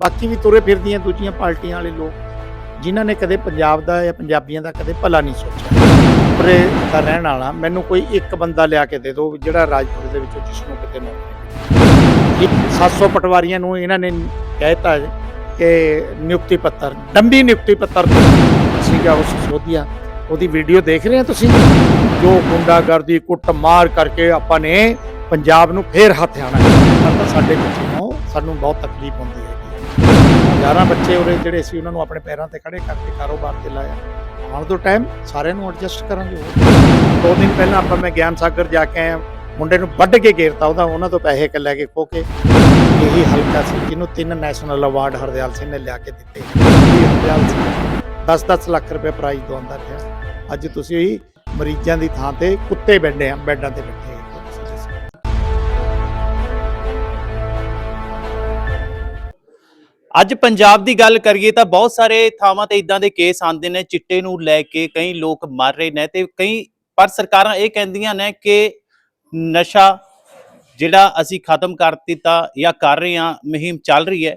ਬਾਕੀ ਵੀ ਤੁਰੇ ਫਿਰਦੀਆਂ ਦੂਜੀਆਂ ਪਾਰਟੀਆਂ ਵਾਲੇ ਲੋਕ, ਜਿਨ੍ਹਾਂ ਨੇ ਕਦੇ ਪੰਜਾਬ ਦਾ ਜਾਂ ਪੰਜਾਬੀਆਂ ਦਾ ਕਦੇ ਭਲਾ ਨਹੀਂ ਸੋਚਿਆ। ਉਰੇ ਦਾ ਰਹਿਣ ਵਾਲਾ, ਮੈਨੂੰ ਕੋਈ ਇੱਕ ਬੰਦਾ ਲਿਆ ਕੇ ਦੇ ਦਿਓ ਜਿਹੜਾ ਰਾਜਪੁਰ ਦੇ ਵਿੱਚੋਂ ਜਿਸ ਨੂੰ ਕਿਤੇ ਨੌਕਰੀ ਮਿਲੇ 700 ਪਟਵਾਰੀਆਂ ਨੂੰ ਇਹਨਾਂ ਨੇ ਕਹਿਤਾ ਕਿ ਨਿਯੁਕਤੀ ਪੱਤਰ, ਡੰਬੀ ਨਿਯੁਕਤੀ ਪੱਤਰ ਸੀਗਾ ਉਸ ਸੋਧੀਆ। ਉਹਦੀ ਵੀਡੀਓ ਦੇਖ ਰਹੇ ਹੋ ਤੁਸੀਂ? ਜੋ ਗੁੰਡਾਗਰਦੀ ਕੁੱਟ ਮਾਰ ਕਰਕੇ ਆਪਾਂ ਨੇ ਪੰਜਾਬ ਨੂੰ ਫੇਰ ਹਥਿਆਣਾ ਪਰ ਸਾਡੇ ਵਿੱਚੋਂ ਸਾਨੂੰ ਬਹੁਤ ਤਕਲੀਫ ਹੁੰਦੀ ਹੈ। ਹਜ਼ਾਰਾਂ ਬੱਚੇ ਉਰੇ ਜਿਹੜੇ ਸੀ ਉਹਨਾਂ ਨੂੰ ਆਪਣੇ ਪੈਰਾਂ ਤੇ ਖੜੇ ਕਰਕੇ ਕਾਰੋਬਾਰ ਤੇ ਲਾਇਆ। ਆਉਣ ਤੋਂ ਟਾਈਮ ਸਾਰਿਆਂ ਨੂੰ ਐਡਜਸਟ ਕਰਾਂਗੇ ਦੋ ਦਿਨ ਪਹਿਲਾਂ ਆਪਾਂ ਮੈਂ ਗਿਆਨ ਸਾਗਰ ਜਾ ਕੇ ਆਇਆ, ਮੁੰਡੇ ਨੂੰ ਵੱਢ ਕੇ ਘੇਰਤਾ ਉਹਦਾ, ਉਹਨਾਂ ਤੋਂ ਪੈਸੇ ਕ ਲੈ ਕੇ ਖੋ ਕੇ। ਇਹੀ ਹਲਕਾ ਸੀ, ਜਿਹਨੂੰ ਤਿੰਨ ਨੈਸ਼ਨਲ ਅਵਾਰਡ ਹਰਦਿਆਲ ਸਿੰਘ ਨੇ ਲਿਆ ਕੇ ਦਿੱਤੇ। ਹਰਦਿਆਲ ਸਿੰਘ 10-10 ਲੱਖ ਰੁਪਏ ਪ੍ਰਾਈਜ਼ ਦਵਾਉਂਦਾ ਰਿਹਾ। ਅੱਜ ਤੁਸੀਂ ਮਰੀਜ਼ਾਂ ਦੀ ਥਾਂ ਤੇ ਕੁੱਤੇ ਬੈਠੇ ਆ, ਬੈੱਡਾਂ ਤੇ ਬੈਠੇ ਅੱਜ ਪੰਜਾਬ ਦੀ ਗੱਲ ਕਰੀਏ ਤਾਂ ਬਹੁਤ ਸਾਰੇ ਥਾਵਾਂ ਤੇ ਇਦਾਂ ਦੇ ਕੇਸ ਆਉਂਦੇ ਨੇ, ਚਿੱਟੇ ਨੂੰ ਲੈ ਕੇ ਕਈ ਲੋਕ ਮਰ ਰਹੇ ਨੇ ਤੇ ਕਈ, ਪਰ ਸਰਕਾਰਾਂ ਇਹ ਕਹਿੰਦੀਆਂ ਨੇ ਕਿ ਨਸ਼ਾ ਜਿਹੜਾ ਅਸੀਂ ਖਤਮ ਕਰ ਦਿੱਤਾ ਜਾਂ ਕਰ ਰਹੇ ਹਾਂ, ਮੁਹਿੰਮ ਚੱਲ ਰਹੀ ਹੈ।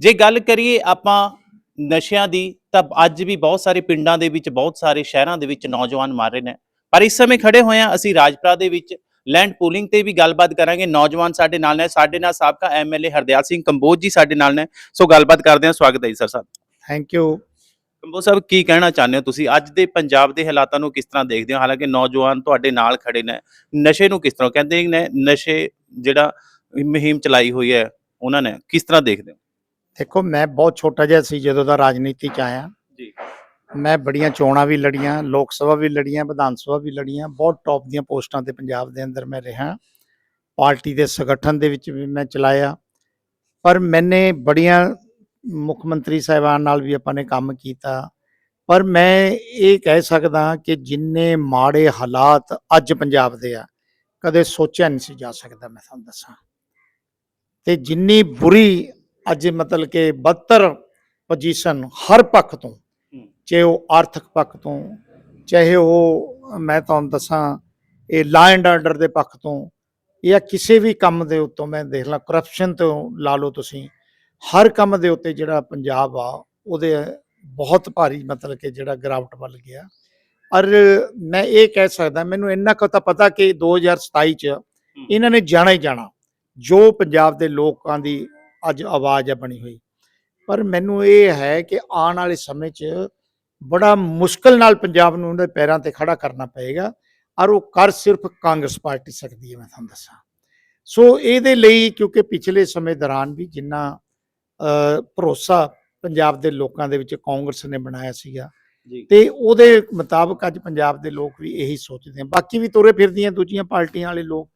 ਜੇ ਗੱਲ ਕਰੀਏ ਆਪਾਂ ਨਸ਼ਿਆਂ ਦੀ, ਤਾਂ ਅੱਜ ਵੀ ਬਹੁਤ ਸਾਰੇ ਪਿੰਡਾਂ ਦੇ ਵਿੱਚ, ਬਹੁਤ ਸਾਰੇ ਸ਼ਹਿਰਾਂ ਦੇ ਵਿੱਚ ਨੌਜਵਾਨ ਮਰ ਰਹੇ ਨੇ। ਪਰ ਇਸ ਸਮੇਂ ਖੜੇ ਹੋਏ ਹਾਂ ਅਸੀਂ ਰਾਜਪੁਰਾ ਦੇ ਵਿੱਚ ਲੈਂਡ ਪੂਲਿੰਗ ਤੇ ਵੀ ਗੱਲਬਾਤ ਕਰਾਂਗੇ। ਨੌਜਵਾਨ ਸਾਡੇ ਨਾਲ ਨੇ ਸਾਡੇ ਨਾਲ ਸਾਬਕਾ ਐਮਐਲਏ ਹਰਦਿਆਲ ਸਿੰਘ ਕੰਬੋਜ ਜੀ ਸਾਡੇ ਨਾਲ ਨੇ। ਸੋ ਗੱਲਬਾਤ ਕਰਦੇ ਹਾਂ। ਸਵਾਗਤ ਹੈ ਜੀ ਸਰ ਸਾਹਿਬ ਥੈਂਕ ਯੂ ਕੰਬੋਜ ਸਾਹਿਬ ਕੀ ਕਹਿਣਾ ਚਾਹੁੰਦੇ ਹੋ ਤੁਸੀਂ? ਅੱਜ ਦੇ ਪੰਜਾਬ ਦੇ ਹਾਲਾਤਾਂ ਨੂੰ ਕਿਸ ਤਰ੍ਹਾਂ ਦੇਖਦੇ ਹੋ? ਹਾਲਾਂਕਿ ਨੌਜਵਾਨ ਤੁਹਾਡੇ ਨਾਲ ਖੜੇ ਨੇ। ਨਸ਼ੇ ਨੂੰ ਕਿਸ ਤਰ੍ਹਾਂ ਕਹਿੰਦੇ ਨੇ? ਨਸ਼ੇ ਜਿਹੜਾ ਮੁਹਿੰਮ ਚਲਾਈ ਹੋਈ ਹੈ ਉਹਨਾਂ ਨੇ ਕਿਸ ਤਰ੍ਹਾਂ ਦੇਖਦੇ ਹੋ? ਦੇਖੋ ਮੈਂ ਬਹੁਤ ਛੋਟਾ ਜਿਹਾ ਸੀ ਜਦੋਂ ਦਾ ਰਾਜਨੀਤੀ ਚ ਆਇਆ। ਜੀ। ਮੈਂ ਬੜੀਆਂ ਚੋਣਾਂ ਵੀ ਲੜੀਆਂ, ਲੋਕ ਸਭਾ ਵੀ ਲੜੀਆਂ, ਵਿਧਾਨ ਸਭਾ ਵੀ ਲੜੀਆਂ, ਬਹੁਤ ਟੌਪ ਦੀਆਂ ਪੋਸਟਾਂ ਤੇ ਪੰਜਾਬ ਦੇ ਅੰਦਰ ਮੈਂ ਰਿਹਾ। ਪਾਰਟੀ ਦੇ ਸੰਗਠਨ ਦੇ ਵਿੱਚ ਵੀ ਮੈਂ ਚਲਾਇਆ। ਪਰ ਮੈਨੇ ਬੜੀਆਂ ਮੁੱਖ ਮੰਤਰੀ ਸਾਹਿਬਾਨ ਨਾਲ ਵੀ ਆਪਾਂ ਨੇ ਕੰਮ ਕੀਤਾ। ਪਰ ਮੈਂ ਇਹ ਕਹਿ ਸਕਦਾ ਕਿ ਜਿੰਨੇ ਮਾੜੇ ਹਾਲਾਤ ਅੱਜ ਪੰਜਾਬ ਦੇ ਆ, ਕਦੇ ਸੋਚਿਆ ਨਹੀਂ ਸੀ ਜਾ ਸਕਦਾ ਮੈਂ ਤੁਹਾਨੂੰ ਦੱਸਾਂ। ਤੇ ਜਿੰਨੀ ਬੁਰੀ ਅੱਜ ਮਤਲਬ ਕਿ ਬਦਤਰ ਪੋਜੀਸ਼ਨ ਹਰ ਪੱਖ ਤੋਂ ਚਾਹੇ ਉਹ ਆਰਥਿਕ ਪੱਖ ਤੋਂ ਚਾਹੇ ਉਹ ਮੈਂ ਤੁਹਾਨੂੰ ਦੱਸਾਂ ਇਹ ਲਾ ਐਂਡ ਆਰਡਰ ਦੇ ਪੱਖ ਤੋਂ ਜਾਂ ਕਿਸੇ ਵੀ ਕੰਮ ਦੇ ਉੱਤੋਂ ਮੈਂ ਦੇਖ ਲਾਂ ਕਰਪਸ਼ਨ ਤੋਂ ਲਾ ਲਓ ਤੁਸੀਂ ਹਰ ਕੰਮ ਦੇ ਉੱਤੇ ਜਿਹੜਾ ਪੰਜਾਬ ਆ ਉਹਦੇ ਬਹੁਤ ਭਾਰੀ ਮਤਲਬ ਕਿ ਜਿਹੜਾ ਗਿਰਾਵਟ ਵੱਲ ਗਿਆ। ਔਰ ਮੈਂ ਇਹ ਕਹਿ ਸਕਦਾ ਮੈਨੂੰ ਇੰਨਾ ਕੁ ਤਾਂ ਪਤਾ ਕਿ 2027 ਚ ਇਹਨਾਂ ਨੇ ਜਾਣਾ ਹੀ ਜਾਣਾ ਜੋ ਪੰਜਾਬ ਦੇ ਲੋਕਾਂ ਦੀ ਅੱਜ ਆਵਾਜ਼ ਆ ਬਣੀ ਹੋਈ। ਪਰ ਮੈਨੂੰ ਇਹ ਹੈ ਕਿ ਆਉਣ ਵਾਲੇ ਸਮੇਂ 'ਚ ਬੜਾ ਮੁਸ਼ਕਲ ਨਾਲ ਪੰਜਾਬ ਨੂੰ ਉਹਦੇ ਪੈਰਾਂ ਤੇ ਖੜਾ ਕਰਨਾ ਪਏਗਾ ਔਰ ਉਹ ਕਰ ਸਿਰਫ ਕਾਂਗਰਸ ਪਾਰਟੀ ਸਕਦੀ ਹੈ ਮੈਂ ਤੁਹਾਨੂੰ ਦੱਸਾਂ। ਸੋ ਇਹਦੇ ਲਈ ਕਿਉਂਕਿ ਪਿਛਲੇ ਸਮੇਂ ਦੌਰਾਨ ਵੀ ਜਿੰਨਾ ਭਰੋਸਾ ਪੰਜਾਬ ਦੇ ਲੋਕਾਂ ਦੇ ਵਿੱਚ ਕਾਂਗਰਸ ਨੇ ਬਣਾਇਆ ਸੀਗਾ ਤੇ ਉਹਦੇ ਮੁਤਾਬਕ ਅੱਜ ਪੰਜਾਬ ਦੇ ਲੋਕ ਵੀ ਇਹੀ ਸੋਚਦੇ ਆ। ਬਾਕੀ ਵੀ ਤੁਰੇ ਫਿਰਦੀਆਂ ਦੂਜੀਆਂ ਪਾਰਟੀਆਂ ਵਾਲੇ ਲੋਕ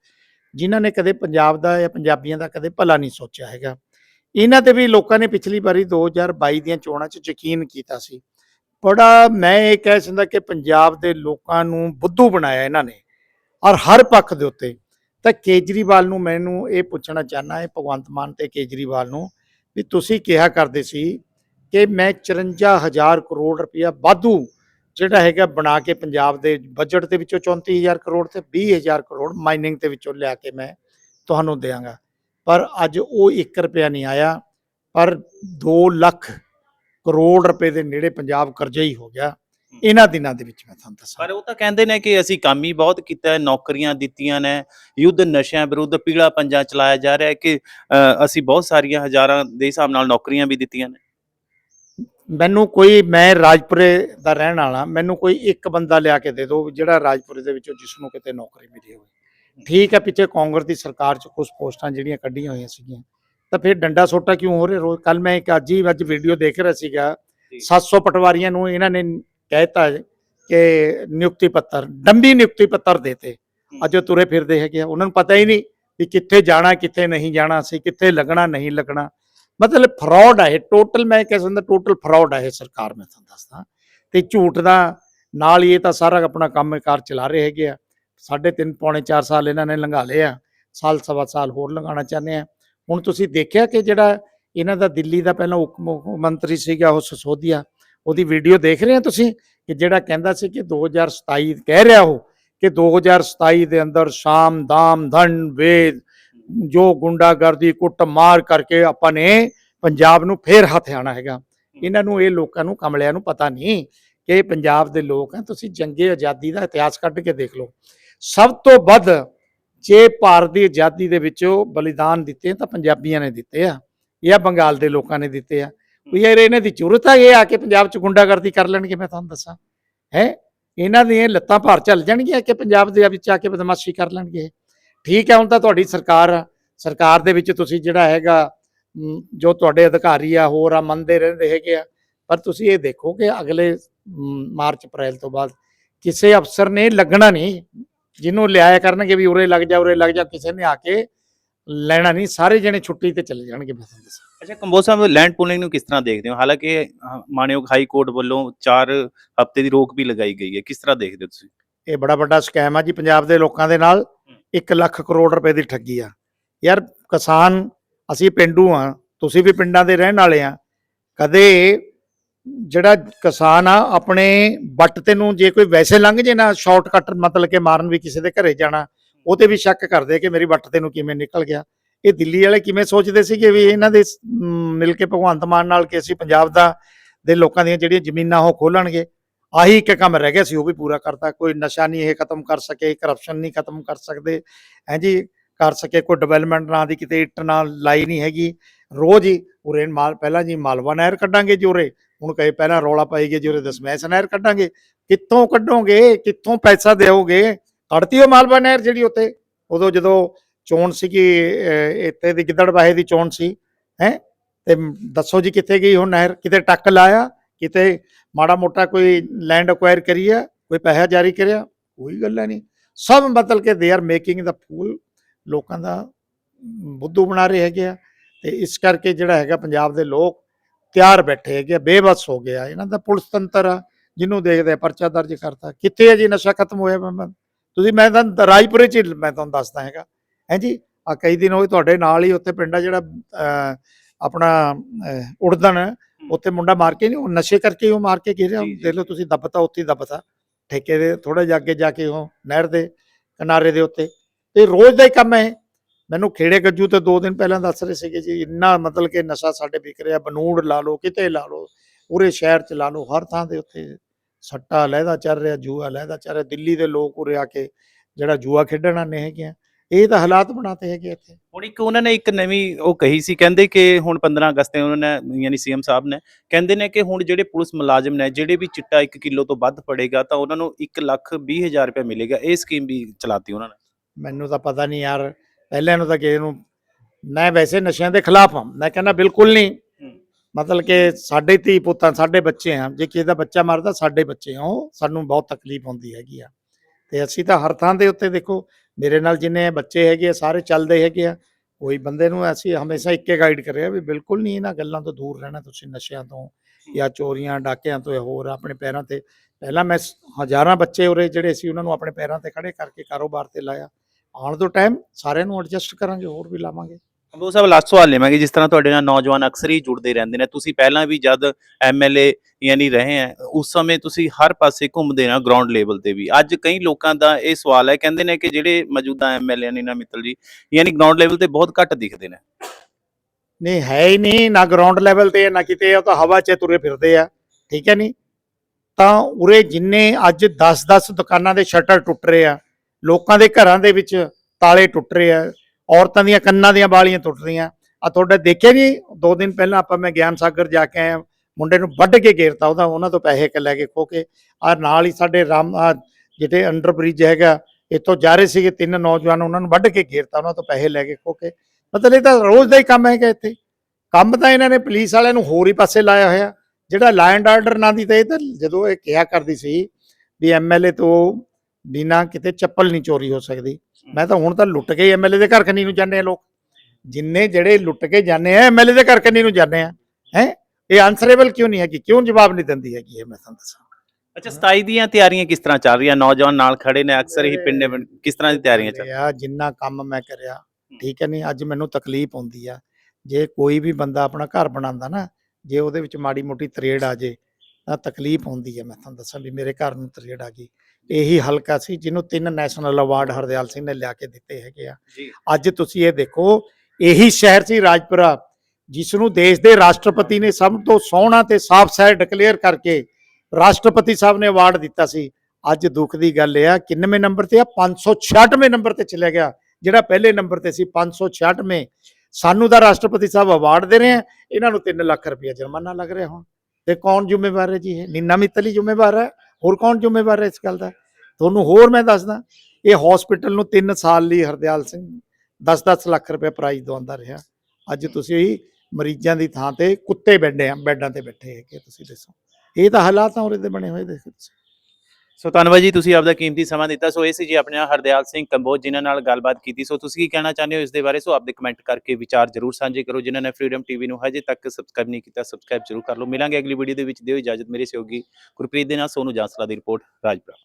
ਜਿਨ੍ਹਾਂ ਨੇ ਕਦੇ ਪੰਜਾਬ ਦਾ ਜਾਂ ਪੰਜਾਬੀਆਂ ਦਾ ਕਦੇ ਭਲਾ ਨਹੀਂ ਸੋਚਿਆ ਹੈਗਾ। ਇਹਨਾਂ ਤੇ ਵੀ ਲੋਕਾਂ ਨੇ ਪਿਛਲੀ ਵਾਰੀ 2022 ਦੀਆਂ ਚੋਣਾਂ 'ਚ ਯਕੀਨ ਕੀਤਾ ਸੀ। ਬੜਾ ਮੈਂ ਇਹ ਕਹਿ ਸਕਦਾ ਕਿ ਪੰਜਾਬ ਦੇ ਲੋਕਾਂ ਨੂੰ ਬੁੱਧੂ ਬਣਾਇਆ ਇਹਨਾਂ ਨੇ ਔਰ ਹਰ ਪੱਖ ਦੇ ਉੱਤੇ। ਤਾਂ ਕੇਜਰੀਵਾਲ ਨੂੰ ਮੈਨੂੰ ਇਹ ਪੁੱਛਣਾ ਚਾਹਨਾ ਹੈ ਭਗਵੰਤ ਮਾਨ ਤੇ ਕੇਜਰੀਵਾਲ ਨੂੰ, ਵੀ ਤੁਸੀਂ ਕਿਹਾ ਕਰਦੇ ਸੀ ਕਿ ਮੈਂ 54000 ਕਰੋੜ ਰੁਪਇਆ ਵਾਧੂ ਜਿਹੜਾ ਹੈਗਾ ਬਣਾ ਕੇ ਪੰਜਾਬ ਦੇ ਬਜਟ ਦੇ ਵਿੱਚੋਂ 34000 ਕਰੋੜ ਤੇ 20000 ਕਰੋੜ ਮਾਈਨਿੰਗ ਦੇ ਵਿੱਚੋਂ ਲਿਆ ਕੇ ਮੈਂ ਤੁਹਾਨੂੰ ਦੇਵਾਂਗਾ ਪਰ ਅੱਜ ਉਹ 1 ਰੁਪਿਆ ਨਹੀਂ ਆਇਆ, ਪਰ 2 ਲੱਖ ਕਰੋੜ ਰੁਪਏ ਦੇ ਨੇੜੇ ਪੰਜਾਬ ਕਰਜ਼ਾ ਹੀ ਹੋ ਗਿਆ। ਇਹਨਾਂ ਦਿਨਾਂ ਦੇ ਵਿੱਚ ਮੈਂ ਤੁਹਾਨੂੰ ਦੱਸਾਂ। ਪਰ ਉਹ ਤਾਂ ਕਹਿੰਦੇ ਨੇ ਕਿ ਅਸੀਂ ਕੰਮ ਹੀ ਬਹੁਤ ਕੀਤਾ ਹੈ ਨੌਕਰੀਆਂ ਦਿੱਤੀਆਂ ਨੇ ਯੁੱਧ ਨਸ਼ਿਆਂ ਵਿਰੁੱਧ ਪੀਲਾ ਪੰਜਾ ਚਲਾਇਆ ਜਾ ਰਿਹਾ ਹੈ ਕਿ ਅਸੀਂ ਬਹੁਤ ਸਾਰੀਆਂ ਹਜ਼ਾਰਾਂ ਦੇ ਹਿਸਾਬ ਨਾਲ ਨੌਕਰੀਆਂ ਵੀ ਦਿੱਤੀਆਂ ਨੇ। ਮੈਨੂੰ ਕੋਈ ਮੈਂ ਰਾਜਪੁਰੇ ਦਾ ਰਹਿਣ ਵਾਲਾ ਮੈਨੂੰ ਕੋਈ ਇੱਕ ਬੰਦਾ ਲਿਆ ਕੇ ਦੇ ਦਿਓ ਜਿਹੜਾ ਰਾਜਪੁਰੇ ਦੇ ਵਿੱਚੋਂ ਜਿਸ ਨੂੰ ਕਿਤੇ ਨੌਕਰੀ ਮਿਲੀ ਹੋਵੇ। ਠੀਕ ਹੈ ਪਿੱਛੇ ਕਾਂਗਰਸ ਦੀ ਸਰਕਾਰ 'ਚ ਕੁਝ ਪੋਸਟਾਂ ਜਿਹੜੀਆਂ ਕੱਢੀਆਂ ਹੋਈਆਂ ਸੀਗੀਆਂ। ਤਾਂ ਫਿਰ ਡੰਡਾ ਸੋਟਾ ਕਿਉਂ ਹੋ ਰਿਹਾ? ਰੋਜ਼ ਕੱਲ ਮੈਂ ਇੱਕ ਅੱਜ ਹੀ ਅੱਜ ਵੀਡੀਓ ਦੇਖ ਰਿਹਾ ਸੀਗਾ। ਜੀ। 700 ਪਟਵਾਰੀਆਂ ਨੂੰ ਇਹਨਾਂ ਨੇ ਕਹਿਤਾ ਕਿ ਨਿਯੁਕਤੀ ਪੱਤਰ ਡੰਬੀ ਨਿਯੁਕਤੀ ਪੱਤਰ ਦੇਤੇ ਅੱਜ ਉਹ ਤੁਰੇ ਫਿਰਦੇ ਹੈਗੇ ਉਹਨਾਂ ਨੂੰ ਪਤਾ ਹੀ ਨਹੀਂ ਵੀ ਕਿੱਥੇ ਜਾਣਾ ਕਿੱਥੇ ਨਹੀਂ ਜਾਣਾ ਸੀ ਕਿੱਥੇ ਲੱਗਣਾ ਨਹੀਂ ਲੱਗਣਾ। ਮਤਲਬ ਫਰਾਡ ਹੈ ਟੋਟਲ ਮੈਂ ਕਹਿ ਸਕਦਾ ਟੋਟਲ ਫਰਾਡ ਹੈ ਸਰਕਾਰ ਮੈਂ ਤੁਹਾਨੂੰ ਦੱਸਦਾ। ਤੇ ਝੂਠ ਦਾ ਨਾਲ ਹੀ ਇਹ ਤਾਂ ਸਾਰਾ ਆਪਣਾ ਕੰਮਕਾਰ ਚਲਾ ਰਹੇ ਹੈਗੇ ਆ। ਸਾਢੇ ਤਿੰਨ ਪੌਣੇ 4 ਸਾਲ ਇਹਨਾਂ ਨੇ ਲੰਘਾ ਲਏ ਆ। ਸਾਲ ਸਵਾ ਸਾਲ ਹੋਰ ਲੰਘਾਉਣਾ ਚਾਹੁੰਦੇ ਆ। ਹੁਣ ਤੁਸੀਂ ਦੇਖਿਆ ਕਿ ਜਿਹੜਾ ਇਹਨਾਂ ਦਾ ਦਿੱਲੀ ਦਾ ਪਹਿਲਾਂ ਉਪ ਮੁੱਖ ਮੰਤਰੀ ਸੀਗਾ ਉਹ ਸਸੋਦੀਆ, ਉਹਦੀ ਵੀਡੀਓ ਦੇਖ ਰਹੇ ਆ ਤੁਸੀਂ ਕਿ ਜਿਹੜਾ ਕਹਿੰਦਾ ਸੀ ਕਿ 2027 ਕਹਿ ਰਿਹਾ ਉਹ ਕਿ 2027 ਦੇ ਅੰਦਰ ਸ਼ਾਮ, ਦਾਮ, ਧਨ, ਵੇਦ ਜੋ ਗੁੰਡਾਗਰਦੀ ਕੁੱਟ ਮਾਰ ਕਰਕੇ ਆਪਾਂ ਨੇ ਪੰਜਾਬ ਨੂੰ ਫੇਰ ਹਥਿਆਣਾ ਹੈਗਾ। ਇਹਨਾਂ ਨੂੰ, ਇਹ ਲੋਕਾਂ ਨੂੰ, ਕਮਲਿਆਂ ਨੂੰ ਪਤਾ ਨਹੀਂ ਕਿ ਇਹ ਪੰਜਾਬ ਦੇ ਲੋਕ ਆ, ਤੁਸੀਂ ਜੰਗੇ ਆਜ਼ਾਦੀ ਦਾ ਇਤਿਹਾਸ ਕੱਢ ਕੇ ਦੇਖ ਲਓ। ਸਭ ਤੋਂ ਵੱਧ ਜੇ ਭਾਰਤ ਦੀ ਆਜ਼ਾਦੀ ਦੇ ਵਿੱਚੋਂ ਬਲੀਦਾਨ ਦਿੱਤੇ ਤਾਂ ਪੰਜਾਬੀਆਂ ਨੇ ਦਿੱਤੇ ਆ। ਜਾਂ ਬੰਗਾਲ ਦੇ ਲੋਕਾਂ ਨੇ ਦਿੱਤੇ ਆ। ਵੀ ਯਾਰ ਇਹਨਾਂ ਦੀ ਜ਼ਰੂਰਤ ਆ ਇਹ ਆ ਕੇ ਪੰਜਾਬ 'ਚ ਗੁੰਡਾਗਰਦੀ ਕਰ ਲੈਣਗੇ, ਮੈਂ ਤੁਹਾਨੂੰ ਦੱਸਾਂ। ਹੈ? ਇਹਨਾਂ ਦੀਆਂ ਲੱਤਾਂ ਭਾਰ ਚੱਲ ਜਾਣਗੀਆਂ ਕਿ ਪੰਜਾਬ ਦੇ ਵਿੱਚ ਆ ਕੇ ਬਦਮਾਸ਼ੀ ਕਰ ਲੈਣਗੇ। ਠੀਕ ਹੈ ਹੁਣ ਤਾਂ ਤੁਹਾਡੀ ਸਰਕਾਰ ਆ ਸਰਕਾਰ ਦੇ ਵਿੱਚ ਤੁਸੀਂ ਜਿਹੜਾ ਹੈਗਾ ਜੋ ਤੁਹਾਡੇ ਅਧਿਕਾਰੀ ਆ, ਹੋਰ ਆ, ਮੰਨਦੇ ਰਹਿੰਦੇ ਹੈਗੇ ਆ। ਪਰ ਤੁਸੀਂ ਇਹ ਦੇਖੋ ਕਿ ਅਗਲੇ ਮਾਰਚ, ਅਪ੍ਰੈਲ ਤੋਂ ਬਾਅਦ ਕਿਸੇ ਅਫਸਰ ਨੇ ਲੱਗਣਾ ਨਹੀਂ। ਜਿਹਨੂੰ ਲਿਆਇਆ ਕਰਨਗੇ ਵੀ ਉਰੇ ਲੱਗ ਜਾ ਉਰੇ ਲੱਗ ਜਾ ਕਿਸੇ ਨੇ ਆ ਕੇ ਲੈਣਾ ਨਹੀਂ ਸਾਰੇ ਜਣੇ ਛੁੱਟੀ ਤੇ ਚਲੇ ਜਾਣਗੇ ਦੱਸਾਂ। ਅੱਛਾ ਕੰਬੋਜ ਸਾਹਿਬ ਲੈਂਡ ਪੂਲਿੰਗ ਨੂੰ ਕਿਸ ਤਰ੍ਹਾਂ ਦੇਖਦੇ ਹੋ? ਹਾਲਾਂਕਿ ਅਹ, ਮਾਣਯੋਗ ਹਾਈ ਕੋਰਟ ਵੱਲੋਂ 4 ਹਫ਼ਤੇ ਦੀ ਰੋਕ ਵੀ ਲਗਾਈ ਗਈ ਹੈ। ਕਿਸ ਤਰ੍ਹਾਂ ਦੇਖਦੇ ਹੋ ਤੁਸੀਂ? ਇਹ ਬੜਾ ਵੱਡਾ ਸਕੈਮ ਆ ਜੀ ਪੰਜਾਬ ਦੇ ਲੋਕਾਂ ਦੇ ਨਾਲ। 1 ਲੱਖ ਕਰੋੜ ਰੁਪਏ ਦੀ ਠੱਗੀ ਆ। ਯਾਰ ਕਿਸਾਨ ਅਸੀਂ ਪਿੰਡੂ ਆ ਤੁਸੀਂ ਵੀ ਪਿੰਡਾਂ ਦੇ ਰਹਿਣ ਵਾਲੇ ਆ। ਕਦੇ ਜਿਹੜਾ ਕਿਸਾਨ ਆ, ਆਪਣੇ ਵੱਟ ਤੇ ਨੂੰ ਜੇ ਕੋਈ ਵੈਸੇ ਲੰਘ ਜੇ ਨਾ ਸ਼ਾਰਟਕਟ ਮਤਲਬ ਕਿ ਮਾਰਨ ਵੀ ਕਿਸੇ ਦੇ ਘਰੇ ਜਾਣਾ ਉਹ ਤੇ ਵੀ ਸ਼ੱਕ ਕਰਦੇ ਕਿ ਮੇਰੀ ਵੱਟ ਤੇ ਨੂੰ ਕਿਵੇਂ ਨਿਕਲ ਗਿਆ। ਇਹ ਦਿੱਲੀ ਵਾਲੇ ਕਿਵੇਂ ਸੋਚਦੇ ਸੀਗੇ ਵੀ ਇਹਨਾਂ ਦੇ ਮਿਲ ਕੇ ਭਗਵੰਤ ਮਾਨ ਨਾਲ ਕਿ ਅਸੀਂ ਪੰਜਾਬ ਦਾ, ਦੇ ਲੋਕਾਂ ਦੀਆਂ ਜਿਹੜੀਆਂ ਜ਼ਮੀਨਾਂ ਉਹ ਖੋਲਣਗੇ। ਆਹੀ ਇੱਕ ਕੰਮ ਰਹਿ ਗਿਆ ਸੀ, ਉਹ ਵੀ ਪੂਰਾ ਕਰਤਾ। ਕੋਈ ਨਸ਼ਾ ਨਹੀਂ ਇਹ ਖਤਮ ਕਰ ਸਕੇ ਕਰਪਸ਼ਨ ਨਹੀਂ ਖਤਮ ਕਰ ਸਕਦੇ। ਹੈ ਜੀ, ਕਰ ਸਕੇ ਕੋਈ ਡਿਵੈਲਪਮੈਂਟ ਨਾਂ ਦੀ ਕਿਤੇ ਇੱਟ ਨਾਲ ਲਾਈ ਨਹੀਂ ਹੈਗੀ। ਰੋਜ਼ ਹੀ ਉਰੇ ਮਾਲ, ਪਹਿਲਾਂ ਜੀ ਮਾਲਵਾ ਨਹਿਰ ਕੱਢਾਂਗੇ ਜੋਰੇ ਹੁਣ ਕਹੇ ਪਹਿਲਾਂ ਰੌਲਾ ਪਾਈਗੇ ਜੀ ਉਰੇ ਦਸਮੈਸ ਨਹਿਰ ਕੱਢਾਂਗੇ, ਕਿੱਥੋਂ ਕੱਢੋਗੇ, ਕਿੱਥੋਂ ਪੈਸਾ ਦਿਓਗੇ? ਕੱਢਤੀ ਉਹ ਮਾਲਵਾ ਨਹਿਰ ਜਿਹੜੀ ਉੱਤੇ, ਉਦੋਂ ਜਦੋਂ ਚੋਣ ਸੀਗੀ ਇੱਥੇ ਦੀ ਗਿੱਦੜਬਾਹੇ ਦੀ ਚੋਣ ਸੀ, ਹੈ? ਤੇ ਦੱਸੋ ਜੀ ਕਿੱਥੇ ਗਈ ਹੁਣ ਨਹਿਰ? ਕਿਤੇ ਟੱਕ ਲਾਇਆ? ਕਿਤੇ ਮਾੜਾ ਮੋਟਾ ਕੋਈ ਲੈਂਡ ਅਕਵਾਇਰ ਕਰੀ ਆ? ਕੋਈ ਪੈਸਾ ਜਾਰੀ ਕਰਿਆ? ਕੋਈ ਗੱਲ ਨਹੀਂ। ਸਭ ਮਤਲਬ ਕਿ ਦੇ ਆਰ ਮੇਕਿੰਗ ਦਾ ਫੂਲ ਲੋਕਾਂ ਦਾ ਬੁੱਧੂ ਬਣਾ ਰਹੇ ਹੈਗੇ ਆ। ਤੇ ਇਸ ਕਰਕੇ ਜਿਹੜਾ ਹੈਗਾ ਪੰਜਾਬ ਦੇ ਲੋਕ ਤਿਆਰ ਬੈਠੇ ਹੈਗੇ ਆ, ਬੇਬਸ ਹੋ ਗਿਆ ਇਹਨਾਂ ਦਾ ਪੁਲਿਸ ਤੰਤਰ ਆ ਜਿਹਨੂੰ ਦੇਖਦੇ ਆ, ਪਰਚਾ ਦਰਜ ਕਰਤਾ। ਕਿੱਥੇ ਹੈ ਜੀ ਨਸ਼ਾ ਖਤਮ ਹੋਇਆ ਮੈਂ- ਮੈਂ- ਤੁਸੀਂ ਮੈਂ ਤਾਂ ਰਾਜਪੁਰੇ ਚ ਹੀ ਮੈਂ ਤੁਹਾਨੂੰ ਦੱਸਦਾ ਹੈਗਾ। ਹੈ ਜੀ ਆ ਕਈ ਦਿਨ ਹੋਏ ਤੁਹਾਡੇ ਨਾਲ ਹੀ ਉੱਥੇ ਪਿੰਡ ਆ ਜਿਹੜਾ ਅਹ, ਆਪਣਾ ਅਹ, ਉੜਦਣ ਉੱਥੇ ਮੁੰਡਾ ਮਾਰ ਕੇ ਨਹੀਂ ਉਹ ਨਸ਼ੇ ਕਰਕੇ ਹੀ ਉਹ ਮਾਰ ਕੇ ਗਿਰਿਆ ਜੀ, ਜੀ, ਦੇਖ ਲਓ ਤੁਸੀਂ ਦੱਬਤਾ ਉੱਥੇ ਹੀ ਦੱਬਤਾ। ਠੇਕੇ ਦੇ ਥੋੜਾ ਜਿਹਾ ਅੱਗੇ ਜਾ ਕੇ ਉਹ ਨਹਿਰ ਦੇ ਕਿਨਾਰੇ ਦੇ ਉੱਤੇ। ਤੇ ਰੋਜ਼ ਦਾ ਹੀ ਕੰਮ ਹੈ ਇਹ। ਮੈਨੂੰ ਖੇੜੇ ਗੱਜੂ ਤੇ ਦੋ ਦਿਨ ਪਹਿਲਾਂ ਦੱਸ ਰਹੇ ਸੀਗੇ ਜੀ ਇੰਨਾ ਮਤਲਬ ਕਿ ਨਸ਼ਾ ਸਾਡੇ ਵਿਕ ਰਿਹਾ ਬਨੂੜ ਲਾ ਲਓ ਕਿਤੇ ਲਾ ਲਓ ਪੂਰੇ ਸ਼ਹਿਰ ਚ ਲਾ ਲਓ ਹਰ ਥਾਂ ਦੇ ਉੱਤੇ ਸੱਟਾ ਲਹਿਦਾ ਚੱਲ ਰਿਹਾ ਜੂਆ ਲਹਿਦਾ ਚੱਲ ਰਿਹਾ ਦਿੱਲੀ ਦੇ ਲੋਕ ਉਰੇ ਆ ਕੇ ਜਿਹੜਾ ਜੂਆ ਖੇਡਣ ਆਨੇ ਹੈਗੇ ਆ ਇਹ ਤਾਂ ਹਾਲਾਤ ਬਣਾਤੇ ਹੈਗੇ ਇੱਥੇ। ਹੁਣ ਇੱਕ ਉਹਨਾਂ ਨੇ ਇੱਕ ਨਵੀਂ ਉਹ ਕਹੀ ਸੀ ਕਹਿੰਦੇ ਕਿ ਹੁਣ 15 ਅਗਸਤ ਤੇ ਉਹਨਾਂ ਨੇ ਯਾਨੀ ਸੀਐਮ ਸਾਹਿਬ ਨੇ ਕਹਿੰਦੇ ਨੇ ਕਿ ਹੁਣ ਜਿਹੜੇ ਪੁਲਿਸ ਮੁਲਾਜ਼ਮ ਨੇ ਜਿਹੜੇ ਵੀ ਚਿੱਟਾ 1 ਕਿਲੋ ਤੋਂ ਵੱਧ ਫੜੇਗਾ ਤਾਂ ਉਹਨਾਂ ਨੂੰ 1 ਲੱਖ 20 ਹਜ਼ਾਰ ਰੁਪਏ ਮਿਲੇਗਾ ਇਹ ਸਕੀਮ ਵੀ ਚਲਾਤੀ ਉਹਨਾਂ ਨੇ। ਮੈਨੂੰ ਤਾਂ ਪਤਾ ਨਹੀਂ ਯਾਰ ਪਹਿਲਾਂ ਨੂੰ ਤਾਂ ਕਿਸੇ ਨੂੰ ਮੈਂ ਵੈਸੇ ਨਸ਼ਿਆਂ ਦੇ ਖਿਲਾਫ ਹਾਂ। ਮੈਂ ਕਹਿੰਦਾ ਬਿਲਕੁਲ ਨਹੀਂ। ਮਤਲਬ ਕਿ ਸਾਡੇ ਧੀ ਪੁੱਤਾਂ ਸਾਡੇ ਬੱਚੇ ਆ ਜੇ ਕਿਸੇ ਦਾ ਬੱਚਾ ਮਰਦਾ ਸਾਡੇ ਬੱਚੇ ਆ ਉਹ ਸਾਨੂੰ ਬਹੁਤ ਤਕਲੀਫ ਹੁੰਦੀ ਹੈਗੀ ਆ। ਤੇ ਅਸੀਂ ਤਾਂ ਹਰ ਥਾਂ ਦੇ ਉੱਤੇ ਦੇਖੋ ਮੇਰੇ ਨਾਲ ਜਿੰਨੇ ਬੱਚੇ ਹੈਗੇ ਆ ਸਾਰੇ ਚੱਲਦੇ ਹੈਗੇ ਆ। ਕੋਈ ਬੰਦੇ ਨੂੰ ਅਸੀਂ ਹਮੇਸ਼ਾ ਇੱਕੇ ਗਾਈਡ ਕਰਿਆ ਵੀ ਬਿਲਕੁਲ ਨਹੀਂ ਇਹਨਾਂ ਗੱਲਾਂ ਤੋਂ ਦੂਰ ਰਹਿਣਾ ਤੁਸੀਂ ਨਸ਼ਿਆਂ ਤੋਂ ਜਾਂ ਚੋਰੀਆਂ ਡਾਕਿਆਂ ਤੋਂ ਹੋਰ ਆਪਣੇ ਪੈਰਾਂ ਤੇ। ਪਹਿਲਾਂ ਮੈਂ ਹਜ਼ਾਰਾਂ ਬੱਚੇ ਉਰੇ ਜਿਹੜੇ ਸੀ ਉਹਨਾਂ ਨੂੰ ਆਪਣੇ ਪੈਰਾਂ ਤੇ ਖੜੇ ਕਰਕੇ ਕਾਰੋਬਾਰ ਤੇ ਲਾਇਆ। ਆਉਣ ਤੋਂ ਟਾਈਮ ਸਾਰਿਆਂ ਨੂੰ ਐਡਜਸਟ ਕਰਾਂਗੇ ਹੋਰ ਵੀ ਲਾਵਾਂਗੇ। ਉਹ ਸਾਹਿਬ ਲਾਸਟ ਸਵਾਲ ਲਵਾਂਗੇ ਜਿਸ ਤਰ੍ਹਾਂ ਤੁਹਾਡੇ ਨਾਲ ਨੌਜਵਾਨ ਅਕਸਰ ਹੀ ਜੁੜਦੇ ਰਹਿੰਦੇ ਨੇ ਤੁਸੀਂ ਪਹਿਲਾਂ ਵੀ ਜਦ ਐਮਐਲਏ ਯਾਨੀ ਰਹੇ ਆ ਉਸ ਸਮੇਂ ਤੁਸੀਂ ਹਰ ਪਾਸੇ ਘੁੰਮਦੇ ਨਾ ਗਰਾਊਂਡ ਲੈਵਲ ਤੇ ਵੀ। ਅੱਜ ਕਈ ਲੋਕਾਂ ਦਾ ਇਹ ਸਵਾਲ ਹੈ ਕਹਿੰਦੇ ਨੇ ਕਿ ਜਿਹੜੇ ਮੌਜੂਦਾ ਐਮਐਲਏ ਨੇ ਨਾ ਮਿੱਤਲ ਜੀ ਯਾਨੀ ਗਰਾਊਂਡ ਲੈਵਲ ਤੇ ਬਹੁਤ ਘੱਟ ਦਿਖਦੇ ਨੇ। ਨਹੀਂ ਹੈ ਹੀ ਨਹੀਂ ਨਾ ਗਰਾਊਂਡ ਲੈਵਲ ਤੇ ਨਾ ਕਿਤੇ ਉਹ ਤਾਂ ਹਵਾ 'ਚ ਤੁਰੇ ਫਿਰਦੇ ਆ ਠੀਕ ਹੈ ਨਹੀਂ? ਤਾਂ ਉਰੇ ਜਿੰਨੇ ਅੱਜ 10-10 ਦੁਕਾਨਾਂ ਦੇ ਸ਼ਟਰ ਟੁੱਟ ਰਹੇ ਆ ਲੋਕਾਂ ਦੇ ਘਰਾਂ ਦੇ ਵਿੱਚ ਤਾਲੇ ਟੁੱਟ ਰਹੇ ਆ, ਔਰਤਾਂ ਦੀਆਂ ਕੰਨਾਂ ਦੀਆਂ ਬਾਲੀਆਂ ਟੁੱਟ ਰਹੀਆਂ। ਆ ਤੁਹਾਡਾ ਦੇਖਿਆ ਨਹੀਂ ਦੋ ਦਿਨ ਪਹਿਲਾਂ ਆਪਾਂ ਮੈਂ ਗਿਆਨ ਸਾਗਰ ਜਾ ਕੇ ਆਇਆ, ਮੁੰਡੇ ਨੂੰ ਵੱਢ ਕੇ ਘੇਰਤਾ ਉਹਦਾ, ਉਹਨਾਂ ਤੋਂ ਪੈਸੇ ਲੈ ਕੇ ਖੋ ਕੇ। ਆ ਨਾਲ ਹੀ ਸਾਡੇ ਰਾਮ, ਆਹ ਜਿਹੜੇ ਅੰਡਰ ਬ੍ਰਿਜ ਹੈਗਾ, ਇੱਥੋਂ ਜਾ ਰਹੇ ਸੀਗੇ ਤਿੰਨ ਨੌਜਵਾਨ, ਉਹਨਾਂ ਨੂੰ ਵੱਢ ਕੇ ਘੇਰਤਾ, ਉਹਨਾਂ ਤੋਂ ਪੈਸੇ ਲੈ ਕੇ ਖੋ ਕੇ। ਮਤਲਬ ਇਹ ਤਾਂ ਰੋਜ਼ ਦਾ ਹੀ ਕੰਮ ਹੈਗਾ ਇੱਥੇ। ਕੰਮ ਤਾਂ ਇਹਨਾਂ ਨੇ ਪੁਲਿਸ ਵਾਲਿਆਂ ਨੂੰ ਹੋਰ ਹੀ ਪਾਸੇ ਲਾਇਆ ਹੋਇਆ। ਜਿਹੜਾ ਲਾ ਆਰਡਰ ਨਾਂ ਦੀ ਤਾਂ ਇਹ ਤਾਂ ਜਦੋਂ ਇਹ ਕਿਹਾ ਕਰਦੀ ਸੀ ਵੀ ਐਮਐਲਏ ਤੋਂ ਬਿਨਾ ਕਿਤੇ ਚੱਪਲ ਨਹੀਂ ਚੋਰੀ ਹੋ ਸਕਦੀ। ਮੈਂ ਤਾਂ ਹੁਣ ਤਾਂ ਲੁੱਟ ਕੇ ਐਮਐਲਏ ਦੇ ਘਰ ਕੰਨੀ ਨੂੰ ਜਾਂਦੇ ਆ ਲੋਕ। ਜਿੰਨੇ ਜਿਹੜੇ ਲੁੱਟ ਕੇ ਜਾਂਦੇ ਆ ਐਮਐਲਏ ਦੇ ਘਰ ਕੰਨੀ ਨੂੰ ਜਾਂਦੇ ਆ। ਹੈ? ਇਹ ਆਨਸਰੇਬਲ ਕਿਉਂ ਨਹੀਂ ਹੈਗੀ? ਕਿਉਂ ਜਵਾਬ ਨਹੀਂ ਦਿੰਦੀ ਹੈਗੀ ਇਹ ਮੈਂ ਤੁਹਾਨੂੰ ਦੱਸਾਂ। ਅੱਛਾ 27 ਦੀਆਂ ਤਿਆਰੀਆਂ ਕਿਸ ਤਰ੍ਹਾਂ ਚੱਲ ਰਹੀਆਂ? ਨੌਜਵਾਨ ਨਾਲ ਖੜੇ ਨੇ ਅਕਸਰ ਹੀ ਪਿੰਡੇ ਕਿਸ ਤਰ੍ਹਾਂ ਦੀ ਤਿਆਰੀਆਂ ਚੱਲ ਆ ਜਿੰਨਾ ਕੰਮ ਮੈਂ ਕਰਿਆ ਠੀਕ ਹੈ ਨਹੀਂ ਅੱਜ ਮੈਨੂੰ ਤਕਲੀਫ ਹੁੰਦੀ ਆ। ਜੇ ਕੋਈ ਵੀ ਬੰਦਾ ਆਪਣਾ ਘਰ ਬਣਾਉਂਦਾ ਨਾ ਜੇ ਉਹਦੇ ਵਿੱਚ ਮਾੜੀ ਮੋਟੀ ਤਰੇੜ ਆ ਜੇ ਤਾਂ ਤਕਲੀਫ ਹੁੰਦੀ ਹੈ ਮੈਂ ਤੁਹਾਨੂੰ ਦੱਸਾਂ ਵੀ ਮੇਰੇ ਘਰ ਨੂੰ ਤਰੇੜ ਆ ਗਈ। ਇਹੀ ਹਲਕਾ ਸੀ ਜਿਹਨੂੰ ਤਿੰਨ ਨੈਸ਼ਨਲ ਅਵਾਰਡ ਹਰਦਿਆਲ ਸਿੰਘ ਨੇ ਲਿਆ ਕੇ ਦਿੱਤੇ ਹੈਗੇ ਆ। ਅੱਜ ਤੁਸੀਂ ਇਹ ਦੇਖੋ ਇਹੀ ਸ਼ਹਿਰ ਸੀ ਰਾਜਪੁਰਾ ਜਿਸ ਨੂੰ ਦੇਸ਼ ਦੇ ਰਾਸ਼ਟਰਪਤੀ ਨੇ ਸਭ ਤੋਂ ਸੋਹਣਾ ਤੇ ਸਾਫ਼ ਸਾਇਰ ਡਿਕਲੇਅਰ ਕਰਕੇ ਰਾਸ਼ਟਰਪਤੀ ਸਾਹਿਬ ਨੇ ਅਵਾਰਡ ਦਿੱਤਾ ਸੀ। ਅੱਜ ਦੁੱਖ ਦੀ ਗੱਲ ਇਹ ਆ ਕਿੰਨਵੇਂ ਨੰਬਰ ਤੇ ਆ? 566ਵੇਂ ਨੰਬਰ ਤੇ ਚਲੇ ਗਿਆ ਜਿਹੜਾ ਪਹਿਲੇ ਨੰਬਰ ਤੇ ਸੀ 566ਵੇਂ ਸਾਨੂੰ ਤਾਂ ਰਾਸ਼ਟਰਪਤੀ ਸਾਹਿਬ ਅਵਾਰਡ ਦੇ ਰਹੇ ਆ ਇਹਨਾਂ ਨੂੰ 3 ਲੱਖ ਰੁਪਏ ਜੁਰਮਾਨਾ ਲੱਗ ਰਿਹਾ ਹੁਣ। ਤੇ ਕੌਣ ਜ਼ਿੰਮੇਵਾਰ ਹੈ ਜੀ ਇਹ? ਨੀਨਾ ਮਿੱਤਲ ਜ਼ਿੰਮੇਵਾਰ ਹੈ। ਹੋਰ ਕੌਣ ਜ਼ਿੰਮੇਵਾਰ ਹੈ ਇਸ ਗੱਲ ਦਾ? ਤੁਹਾਨੂੰ ਹੋਰ ਮੈਂ ਦੱਸਦਾ, ਇਹ ਹਸਪੀਟਲ ਨੂੰ 3 ਸਾਲ ਲਈ ਹਰਦਿਆਲ ਸਿੰਘ 10-10 ਲੱਖ ਰੁਪਏ ਪ੍ਰਾਈਜ਼ ਦਵਾਉਂਦਾ ਰਿਹਾ। ਅੱਜ ਤੁਸੀਂ ਮਰੀਜ਼ਾਂ ਦੀ ਥਾਂ ਤੇ ਕੁੱਤੇ ਬੈਠੇ ਆ, ਬੈੱਡਾਂ ਤੇ ਬੈਠੇ ਹੈਗੇ ਤੁਸੀਂ ਦੱਸੋ। ਇਹ ਤਾਂ ਹਾਲਾਤ ਆ ਉਰੇ ਦੇ ਬਣੇ ਹੋਏ ਦੇਖੋ ਤੁਸੀਂ। ਸੋ ਧੰਨਵਾਦ ਜੀ, ਤੁਸੀਂ ਆਪਦਾ ਕੀਮਤੀ ਸਮਾਂ ਦਿੱਤਾ। ਸੋ ਇਹ ਸੀ ਜੀ ਆਪਣੇ ਨਾਲ ਹਰਦਿਆਲ ਸਿੰਘ ਕੰਬੋਜ, ਜਿਨ੍ਹਾਂ ਨਾਲ ਗੱਲਬਾਤ ਕੀਤੀ। ਸੋ ਤੁਸੀਂ ਕੀ ਕਹਿਣਾ ਚਾਹੁੰਦੇ ਹੋ ਇਸ ਦੇ ਬਾਰੇ? ਸੋ ਆਪਦੇ ਕਮੈਂਟ ਕਰਕੇ ਵਿਚਾਰ ਜ਼ਰੂਰ ਸਾਂਝੇ ਕਰੋ। ਜਿਨ੍ਹਾਂ ਨੇ ਫਰੀडम ਟੀਵੀ ਨੂੰ ਹਜੇ ਤੱਕ ਸਬਸਕ੍ਰਾਈਬ ਨਹੀਂ ਕੀਤਾ ਸਬਸਕ੍ਰਾਈਬ ਜ਼ਰੂਰ ਕਰ ਲਓ। ਮਿਲਾਂਗੇ ਅਗਲੀ ਵੀਡੀਓ ਦੇ ਵਿੱਚ। ਦਿਓ ਇਜਾਜ਼ਤ ਮੇਰੇ ਸਹਿਯੋਗੀ ਗੁਰਪ੍ਰੀਤ ਦੇ ਨਾਲ। ਸੋਨੂ ਜਾਂਸਲਾ ਦੀ ਰਿਪੋਰਟ ਰਾਜਪੁਰਾ